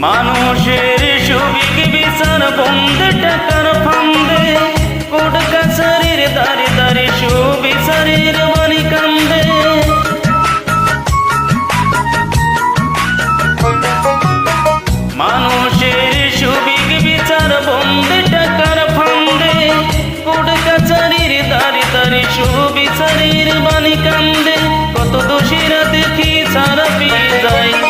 মানুষের সুবিক বিচার বন্ধ টাকার ফান্দে, কোট কাছারির দাঁড়ে দাঁড়ে সুবিচারের বিচার বাণী কত দোষীরা দেখি সারা পেয়ে যায়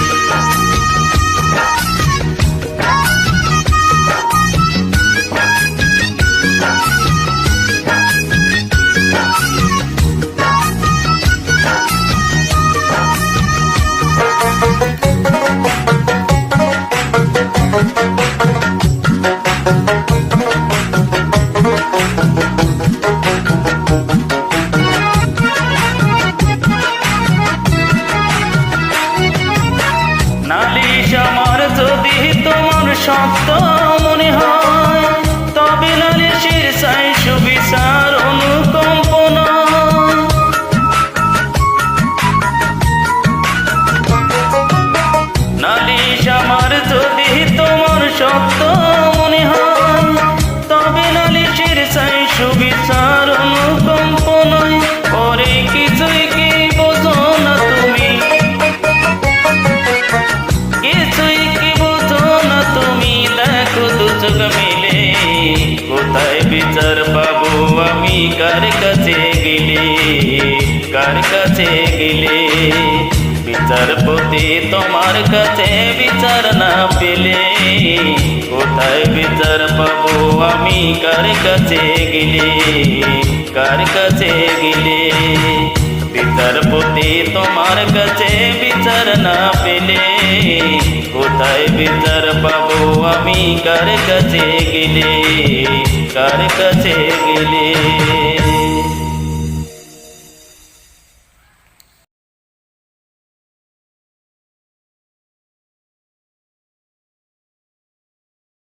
নালিশ আমার যদি তোমার সত্য আমি কার কাছে গেলে কার কাছে গেলে বিচারপতি তোমার কাছে বিচার না পেলে কোথায় বিচার পাবো আমি কার কাছে গেলে কার কাছে গেলে বিচারপতি তোমার কাছে বিচার না পেলে কোথায় বিচার পাবো আমি কার কাছে গেলে কার কাছে গেলে